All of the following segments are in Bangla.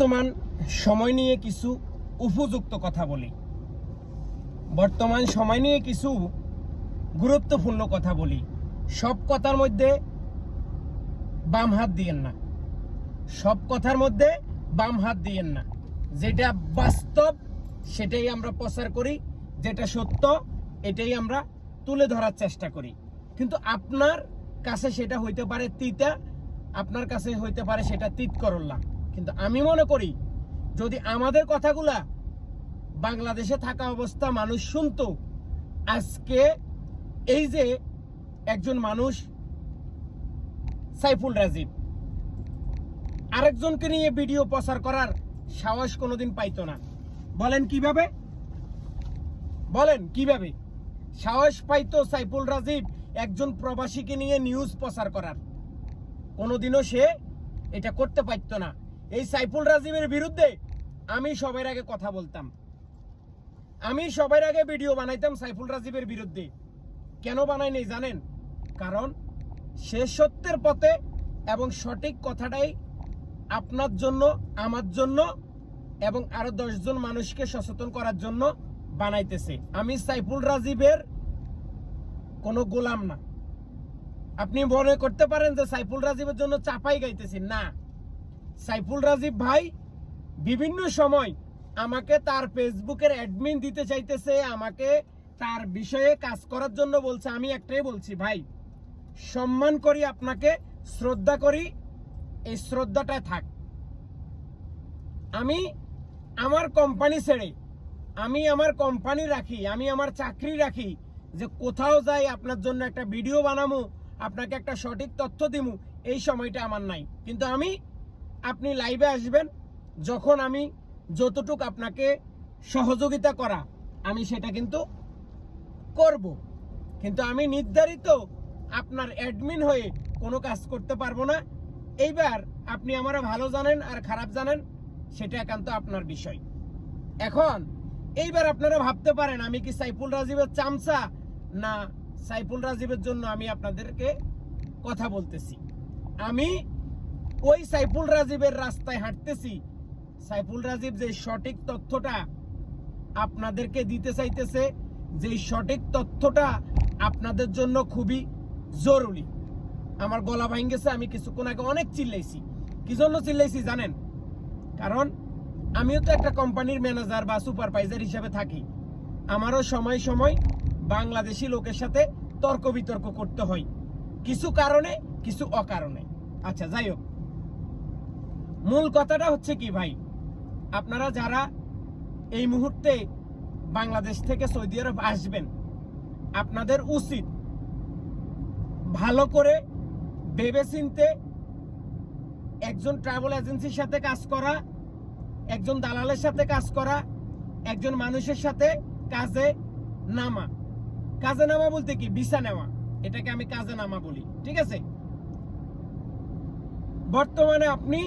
বর্তমান সময় নিয়ে কিছু উপযুক্ত কথা বলি। বর্তমান সময় নিয়ে কিছু গুরুত্বপূর্ণ কথা বলি। সব কথার মধ্যে বাম হাত দিয়েন না। সব কথার মধ্যে বাম হাত দিয়েন না। যেটা বাস্তব, সেটাই আমরা প্রচার করি। যেটা সত্য, এটাই আমরা তুলে ধরার চেষ্টা করি। কিন্তু আপনার কাছে সেটা হইতে পারে তিতা, আপনার কাছে হইতে পারে সেটা তিত করল্লা কিন্তু আমি মনে করি, যদি আমাদের কথাগুলা বাংলাদেশে থাকা অবস্থা মানুষ শুনতো, আজকে এই যে একজন মানুষ সাইফুল রাজীব, আরেকজনকে নিয়ে ভিডিও প্রচার করার সাহস কোনোদিন পাইতো না। বলেন কীভাবে? বলেন কীভাবে? সাহস পাইতো সাইফুল রাজীব একজন প্রবাসীকে নিয়ে নিউজ প্রচার করার। কোনোদিনও সে এটা করতে পারতো না। এই সাইফুল রাজীবের বিরুদ্ধে আমি সবার আগে কথা বলতাম। আমি সবার আগে ভিডিও বানাইতাম সাইফুল রাজীবের বিরুদ্ধে। কেন বানাই নেই জানেন? কারণ সে সত্যের পথে এবং সঠিক কথাটাই আপনার জন্য, আমার জন্য এবং আরও দশজন মানুষকে সচেতন করার জন্য বানাইতেছে। আমি সাইফুল রাজীবের কোনো গোলাম না। আপনি মনে করতে পারেন যে সাইফুল রাজীবের জন্য চাপাই গাইতেছি না সাইফুল রাজীব ভাই বিভিন্ন সময় আমাকে তার ফেসবুকের অ্যাডমিন দিতে চাইতেছে, আমাকে তার বিষয়ে কাজ করার জন্য বলছে। আমি একটাই বলছি, ভাই, সম্মান করি আপনাকে, শ্রদ্ধা করি, এই শ্রদ্ধাটা থাক। আমি আমার কোম্পানি ছেড়ে, আমি আমার কোম্পানি রাখি, আমি আমার চাকরি রাখি, যে কোথাও যাই আপনার জন্য একটা ভিডিও বানামু, আপনাকে একটা সঠিক তথ্য দিমু, এই সময়টা আমার নাই। কিন্তু আমি আপনি লাইভে আসবেন, যখন আমি যতটুক আপনাকে সহযোগিতা করা, আমি সেটা কিন্তু করব। কিন্তু আমি নির্ধারিত আপনার অ্যাডমিন হয়ে কোনো কাজ করতে পারব না। এইবার আপনি আমারা ভালো জানেন আর খারাপ জানেন, সেটা একান্ত আপনার বিষয়। এখন, এইবার আপনারা ভাবতে পারেন, আমি কি সাইফুল রাজীবের চামচা না সাইফুল রাজীবের জন্য আমি আপনাদেরকে কথা বলতেছি। আমি ওই সাইফুল রাজীবের রাস্তায় হাঁটতেছি। সাইফুল রাজীব যে সঠিক তথ্যটা আপনাদেরকে দিতে চাইতেছে, যে সঠিক তথ্যটা আপনাদের জন্য খুবই জরুরি। আমার গলা ভাঙ গেছে আমি কিছুক্ষণ আগে অনেক চিল্লাইছি। কি জন্য চিল্লাইছি জানেন? কারণ আমিও তো একটা কোম্পানির ম্যানেজার বা সুপারভাইজার হিসেবে থাকি। আমারও সময় সময় বাংলাদেশি লোকের সাথে তর্ক বিতর্ক করতে হয়। কিছু কারণে, কিছু অকারণে। আচ্ছা যাই হোক। মূল কথাটা হচ্ছে কি ভাই? আপনারা যারা এই মুহূর্তে বাংলাদেশ থেকে সৌদি আরব আসবেন, আপনাদের উচিত ভালো করে ভেবে চিনতে একজন ট্রাভেল এজেন্সির সাথে কাজ করা, একজন দালালের সাথে কাজ করা, একজন মানুষের সাথে কাজে নামা। কাজে নামা বলতে কি? ভিসা নেওয়া। এটাকে আমি কাজে নামা বলি। ঠিক আছে? বর্তমানে আপনি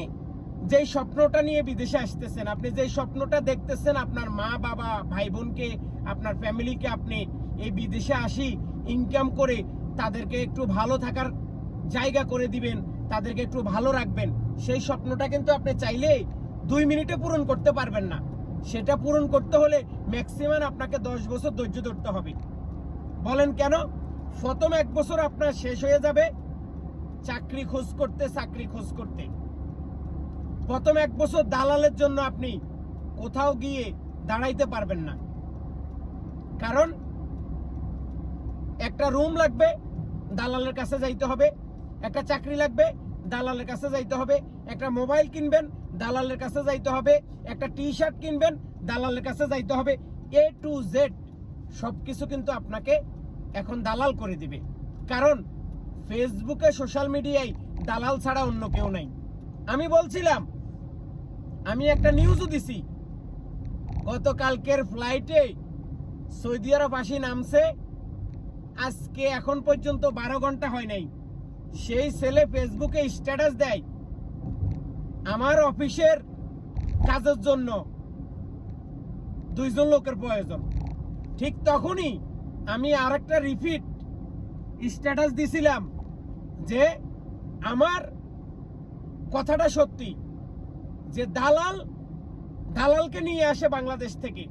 যেই স্বপ্নটা নিয়ে বিদেশে আসতেছেন, আপনি যেই স্বপ্নটা দেখতেছেন আপনার মা, বাবা ভাই বোনকে আপনার ফ্যামিলিকে আপনি এই বিদেশে আসি ইনকাম করে তাদেরকে একটু ভালো থাকার জায়গা করে দিবেন, তাদেরকে একটু ভালো রাখবেন, সেই স্বপ্নটা কিন্তু আপনি চাইলে দুই মিনিটে পূরণ করতে পারবেন না। সেটা পূরণ করতে হলে ম্যাক্সিমাম আপনাকে দশ বছর ধৈর্য ধরতে হবে। বলেন কেন? প্রথম এক বছর আপনার শেষ হয়ে যাবে চাকরি খোঁজ করতে, চাকরি খোঁজ করতে। প্রথম এক বছর দালালের জন্য আপনি কোথাও গিয়ে দাঁড়াইতে পারবেন না। কারণ একটা রুম লাগবে, দালালের কাছে যাইতে হবে। একটা চাকরি লাগবে, দালালের কাছে যাইতে হবে। একটা মোবাইল কিনবেন, দালালের কাছে যাইতে হবে। একটা টি শার্ট কিনবেন, দালালের কাছে যাইতে হবে। এ টু জেড সব কিছু কিন্তু আপনাকে এখন দালাল করে দিবে। কারণ ফেসবুকে সোশ্যাল মিডিয়ায় দালাল ছাড়া অন্য কেউ নাই। আমি বলছিলাম আমি একটা নিউজও দিছি। গতকালকের ফ্লাইটে সৌদি আরব আসি নামছে। আজকে এখন পর্যন্ত বারো ঘণ্টা হয় নাই। সেই ছেলে ফেসবুকে স্ট্যাটাস দেয় আমার অফিসের কাজের জন্য। দুইজন লোকের প্রয়োজন। ঠিক তখনই আমি আরেকটা রিপিট স্ট্যাটাস দিছিলাম যে আমার কথাটা সত্যি। যে দালাল দালালকে নিয়ে আসে বাংলাদেশ থেকে।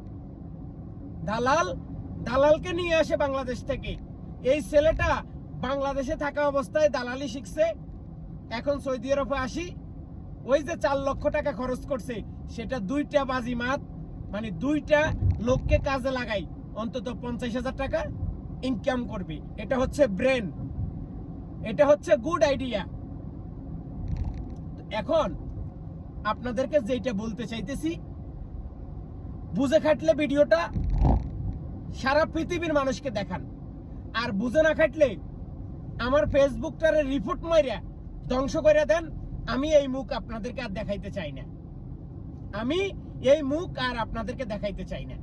দালাল দালালকে নিয়ে আসে বাংলাদেশ থেকে। এই ছেলেটা বাংলাদেশে থাকা অবস্থায় দালালি শিখছে। এখন সৌদি আরবে আসি। ওই যে চার লক্ষ টাকা খরচ করছে, সেটা দুইটা বাজি মাত মানে দুইটা লোককে কাজে লাগাই। অন্তত পঞ্চাশ হাজার টাকা ইনকাম করবে। এটা হচ্ছে ব্রেন এটা হচ্ছে গুড আইডিয়া এখন আপনাদেরকে যেটা বলতে চাইতেছি, বুঝে খাটলে ভিডিওটা সারা পৃথিবীর মানুষকে দেখান। আর বুঝে না খাটলে আমার ফেসবুকটারে রিপোর্ট মাইরা ধ্বংস করে দেন, আমি এই মুখ আপনাদেরকে আর দেখাইতে চাই না। আমি এই মুখ আর আপনাদেরকে দেখাইতে চাই না।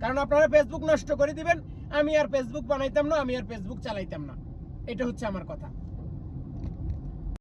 কারণ আপনারা ফেসবুক নষ্ট করে দিবেন, আমি আর ফেসবুক বানাইতাম না, আমি আর ফেসবুক চালাইতাম না। এটা হচ্ছে আমার কথা।